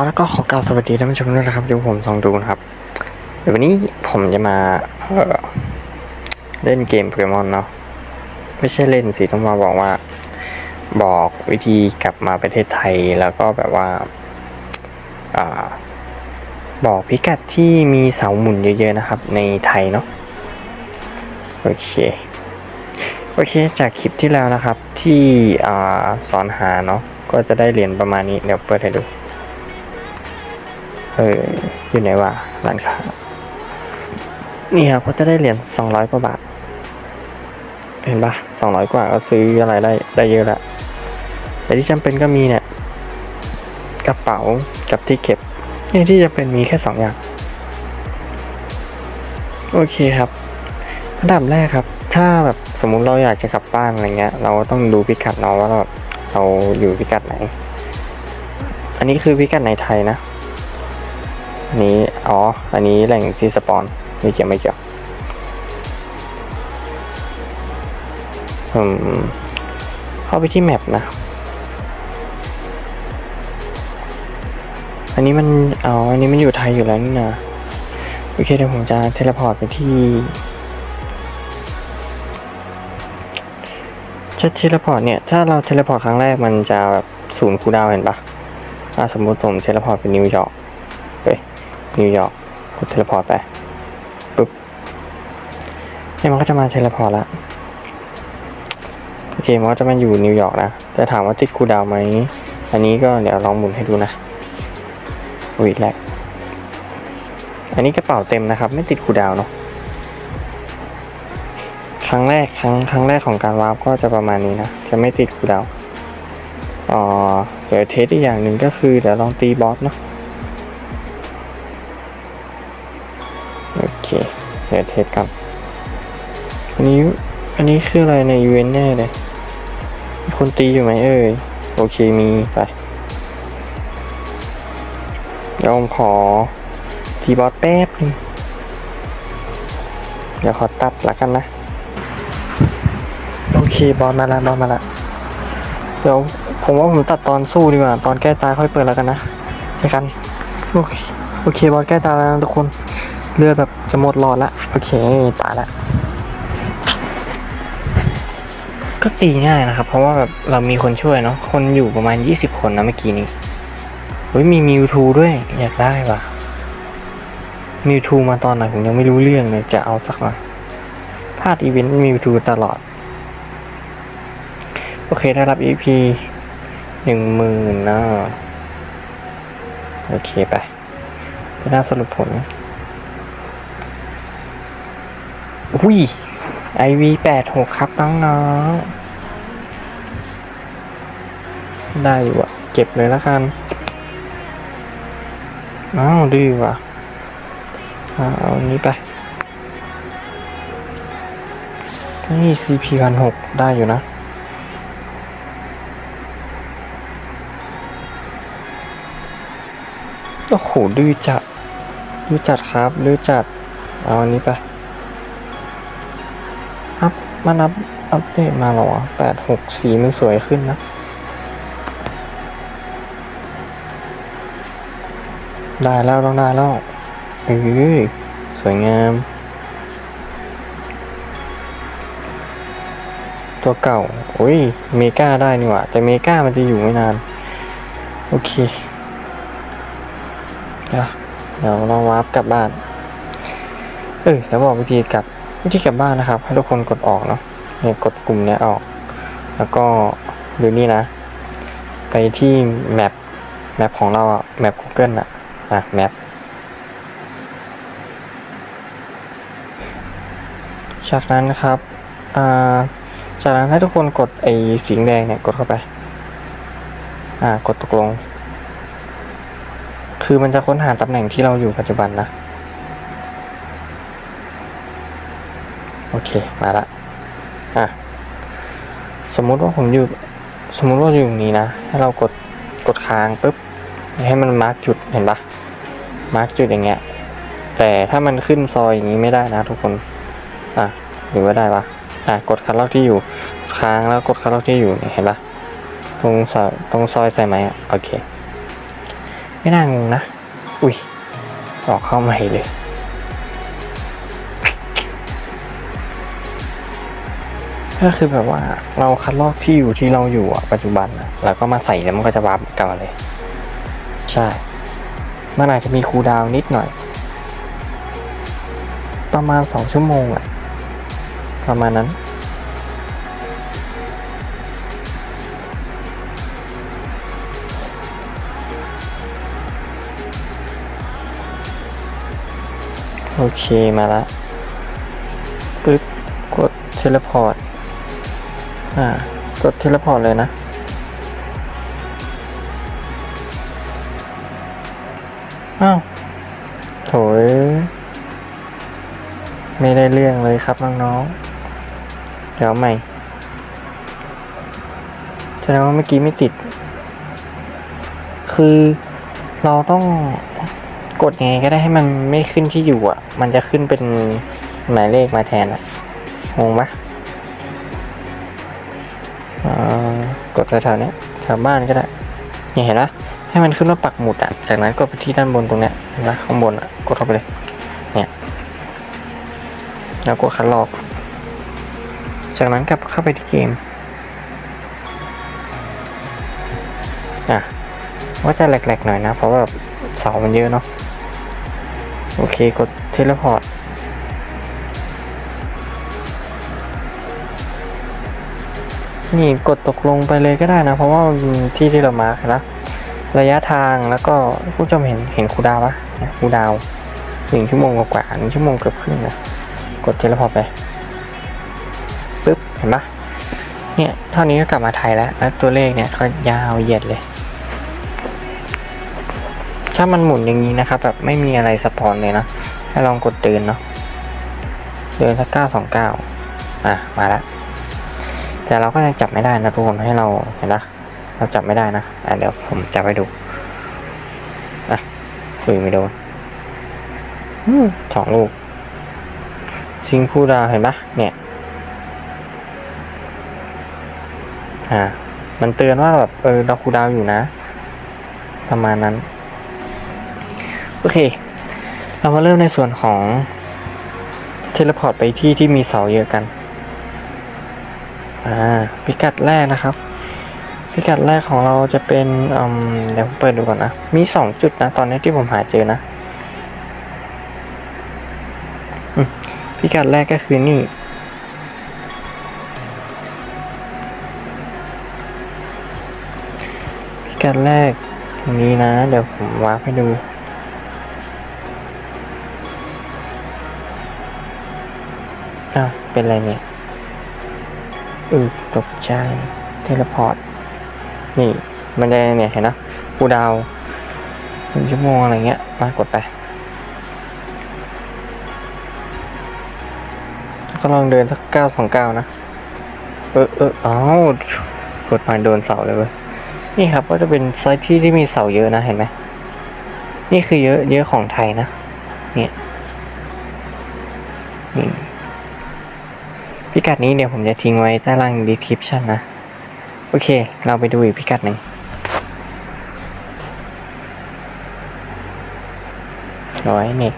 เอาแล้วก็ขอกล่าวสวัสดีท่านผู้ชมด้วยนะครับที่ผมซองดูนะครับเดี๋ยววันนี้ผมจะมาเเล่นเกมโปเกมอนเนาะไม่ใช่เล่นสิต้องมาบอกว่า บอกวิธีกลับมาประเทศไทยแล้วก็แบบว่าอาบอกพิกัดที่มีเสาหมุนเยอะๆนะครับ ในไทยเนาะโอเคโอเค จากคลิปที่แล้วนะครับที่อสอนหาเนาะก็จะได้เหรียญประมาณนี้เดี๋ยวเปิดให้ดู เออ อยู่ไหนวะร้านค้านี่ครับก็จะได้เหรียญสองร้อยกว่าบาท เห็นปะสองร้อยกว่าก็ซื้ออะไรได้ได้เยอะละแต่ที่จำเป็นก็มีเนี่ย กระเป๋ากับที่เก็บนี่ที่จะเป็นมีแค่สองอย่าง โอเคครับอันดับแรกครับ ถ้าแบบสมมุติเราอยากจะกลับบ้านอะไรเงี้ย เราต้องดูพิกัดเนาะว่าเราเราอยู่พิกัดไหน อันนี้คือพิกัดในไทยนะ นี้ อ๋อ อันนี้แหล่งที่สปอนไม่เกี่ยวไม่เกี่ยวอืมเข้าไปที่แมปนะ อันนี้มันอ๋ออันนี้มันอยู่ไทยอยู่แล้วนี่นะโอเคเดี๋ยวผมจะเทเลพอร์ตไปที่ จะเทเลพอร์ตเนี่ย ถ้าเราเทเลพอร์ตครั้งแรกมันจะแบบศูนย์คูดาวเห็นปะอ่าสมมติผมเทเลพอร์ตไปนิวยอร์ก นิวยอร์กกดเทเลพอร์ตไปปุ๊บเนี่ยมันก็จะมาเทเลพอร์ตละโอเคมันก็จะมาอยู่นิวยอร์กนะแต่ถามว่าติดคูดาวไหมอันนี้ก็เดี๋ยวลองหมุนให้ดูนะอุ้ยแรกอันนี้กระเป๋าเต็มนะครับ ไม่ติดคูดาวเนาะครั้งแรกครั้งครั้งแรกของการวาร์ปก็จะประมาณนี้นะ จะไม่ติดคูดาวอ๋อเดี๋ยวเทสอีกอย่างหนึ่งก็คือเดี๋ยวลองตีบอสเนาะ เคเดี๋ยวเทสกันอันนี้ อันนี้คืออะไรในอีเวนต์แน่เลยมีคนตีอยู่ไหมเอ่ย โอเคมีไปเดี๋ยวผมขอตีบอสแป๊บนึงเดี๋ยวขอตัดละกันนะ โอเคบอลมาแล้วบอลมาแล้วเดี๋ยวผมว่าผมตัดตอนสู้ดีกว่า ตอนแก้ตายค่อยเปิดแล้วกันนะใช่กัน โอเคโอเคบอลแก้ตายแล้วนะทุกคน เลือดแบบจะหมดหลอดละ โอเคตายละ ก็ตีง่ายนะครับ เพราะว่าแบบเรามีคนช่วยเนาะ คนอยู่ประมาณ 20 คนนะเมื่อกี้นี้เฮ้ยมีมิวทูด้วย อยากได้ว่ะมิวทูมาตอนไหนผมยังไม่รู้เรื่องเลย จะเอาสักหน่อยพลาดอีเวนต์มิวทูตลอด โอเคได้รับ EP หนึ่งหมื่นนะโอเคไปไปหน้าสรุปผล อุ้ย IV แปดหกครับน้องๆได้อยู่อะเก็บเลยละกันอ้าวดื้อว่ะเอาอันนี้ไปนี่ CP พันหกได้อยู่นะ โอ้โหดื้อจัดดื้อจัดครับดื้อจัด เอาอันนี้ไป มันอัพอัปเดตมาหรอแปดหกสีมันสวยขึ้นนะ ได้แล้วต้องได้แล้วเออสวยงาม ตัวเก่า โอ้ย เมกาได้นี่หว่า แต่เมกามันจะอยู่ไม่นาน โอเคเดี๋ยวเราวาร์ปกลับบ้าน เออแล้วบอกวิธีกลับ วิธีกลับบ้านนะครับ ให้ทุกคนกดออกเนาะเนี่ยกดกลุ่มเนี้ยออก แล้วก็ดูนี่นะ ไปที่แมปแมปของเราอะแมป Google อะอะแมปจากนั้นนะครับอ่าจากนั้นให้ทุกคนกดไอ้สีแดงเนี่ยกดเข้าไป อ่ากดตกลง คือมันจะค้นหาตำแหน่งที่เราอยู่ปัจจุบันนะ โอ เค มาละอะสมมุติว่าผมอยู่ สมมุติว่าอยู่ตรงนี้นะ ให้เรากด กดค้างปุ๊บ ให้มันมาร์กจุด เห็นปะมาร์กจุดอย่างเงี้ย แต่ถ้ามันขึ้นซอยอย่างนี้ไม่ได้นะทุกคน อะ หรือว่าได้ปะอะ กดคัดลอกที่อยู่ ค้างแล้วกดคัดลอกที่อยู่เนี่ยเห็นปะตรงซอย ตรงซอยใส่ไหมอะ โอเค ไม่น่างงนะ อุ้ยออกเข้าใหม่เลย ก็คือแบบว่าเราคัดลอกที่อยู่ที่เราอยู่อะปัจจุบันอะแล้วก็มาใส่แล้วมันก็จะวาร์ปกลับมาเลย ใช่มันอาจจะมีคูลดาวน์นิดหน่อย ประมาณสองชั่วโมงอะประมาณนั้น โอเคมาละปึ๊บกดเทเลพอร์ต อ่ากดเทเลพอร์ตเลยนะ อ้าวโถยไม่ได้เรื่องเลยครับน้องๆ เดี๋ยวใหม่ แสดงว่าเมื่อกี้ไม่ติด คือเราต้องกดยังไงก็ได้ให้มันไม่ขึ้นที่อยู่อะ มันจะขึ้นเป็นหมายเลขมาแทนอะ งงปะ กดแถวๆนี้แถวบ้านก็ได้เนี่ยเห็นปะให้มันขึ้นว่าปักหมุดอะ จากนั้นกดไปที่ด้านบนตรงเนี้ยเห็นปะข้างบนอะกดเข้าไปเลย เนี่ย แล้วกดคัดลอก จากนั้นกลับเข้าไปที่เกมอะว่าจะแหลกๆหน่อยนะ เพราะว่าแบบเสามันเยอะเนาะ โอเค กดเทเลพอร์ต นี่กดตกลงไปเลยก็ได้นะ เพราะว่ามันที่ที่เรามาร์คนะ ระยะทางแล้วก็ผู้ชมเห็นเห็นครูดาวปะครูดาวหนึ่งชั่วโมงกว่าหนึ่งชั่วโมงเกือบครึ่งนะกดเทเลพอร์ตไปปึ๊บเห็นปะเนี่ยเท่านี้ก็กลับมาไทยแล้วแล้วตัวเลขเนี่ยก็ยาวเหยียดเลย ถ้ามันหมุนอย่างนี้นะครับ แบบไม่มีอะไรสปอนเลยนะให้ลองกดเดินเนาะเดินสักเก้าสองเก้าอะมาแล้ว แต่เราก็ยังจับไม่ได้นะทุกคนให้เราเห็นปะเราจับไม่ได้นะอะเดี๋ยวผมจับให้ดูอะคุยไม่โดนอืมสองลูกซิงคูดาวเห็นปะเนี่ยอ่ามันเตือนว่าแบบเออเราคูลดาวน์อยู่นะ ประมาณนั้น โอเค เรามาเริ่มในส่วนของเทเลพอร์ตไปที่ที่มีเสาเยอะกัน อ่าพิกัดแรกนะครับ พิกัดแรกของเราจะเป็นอืมเดี๋ยวผมเปิดดูก่อนนะ มีสองจุดนะ ตอนนี้ที่ผมหาเจอนะอพิกัดแรกก็คือนี่พิกัดแรกตรงนี้นะ เดี๋ยวผมวาร์ปให้ดู อ้าว เป็นไรเนี่ย อือตกใจ เทเลพอร์ต นี่ มันจะเนี่ยเห็นนะกูดาวหนึ่งชั่วโมงอะไรเงี้ย มากดไป ก็ลองเดินสักเก้าสองเก้านะ เออเอออ้าวกดมาโดนเสาเลยเว้ย นี่ครับก็จะเป็นไซต์ที่ที่มีเสาเยอะนะเห็นไหม นี่คือเยอะเยอะของไทยนะ เนี่ยนี่ พิกัดนี้เดี๋ยวผมจะทิ้งไว้ใต้ล่าง description นะ โอเค เราไปดูอีกพิกัดหนึ่งร้อยเน็ต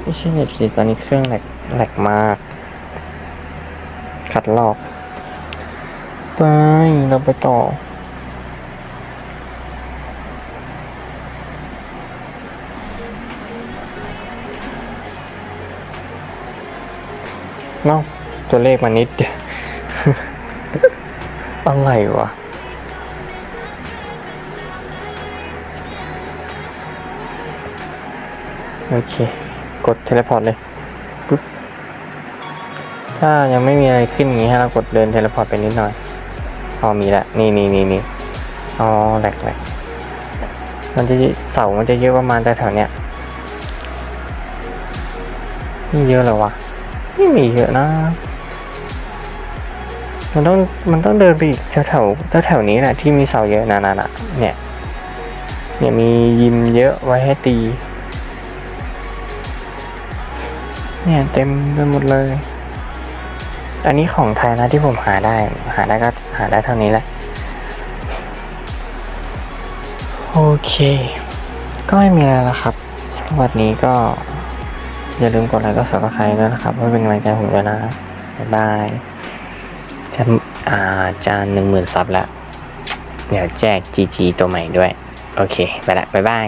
ไม่ใช่เน็ตสิตอนนี้เครื่องแหลกแหลกมาก ขัดลอก ไป เราไปต่อ เนาะตัวเลขมานิดเดียวอะไรวะโอเค กดเทเลพอร์ตเลยปุ๊บถ้ายังไม่มีอะไรขึ้นอย่างนี้ให้เรากดเดินเทเลพอร์ตไปนิดหน่อยพอมีละนี่นี่นี่นี่อ๋อแหลกแหลกมันจะเสามันจะเยอะประมาณแต่แถวเนี้ยนี่เยอะเหรอวะ ไม่มีเยอะนะ มันต้องมันต้องเดินไปอีกแถวแถวแถวนี้แหละที่มีเสาเยอะนะนะนะเนี่ย เนี่ยมียิมเยอะไว้ให้ตี เนี่ยเต็มไปหมดเลย อันนี้ของไทยนะที่ผมหาได้ หาได้ก็หาได้เท่านี้แหละ โอเค ก็ไม่มีอะไรแล้วครับสำหรับวันนี้ก็ อย่าลืมกดไลค์ก็สับสไครต์ด้วยนะครับเพื่อเป็นกำลังใจผมด้วยนะบ๊ายบายจะอ่าจานหนึ่งหมื่นซับแล้ว เดี๋ยวแจก GG ตัวใหม่ด้วย โอเค ไปละบ๊ายบาย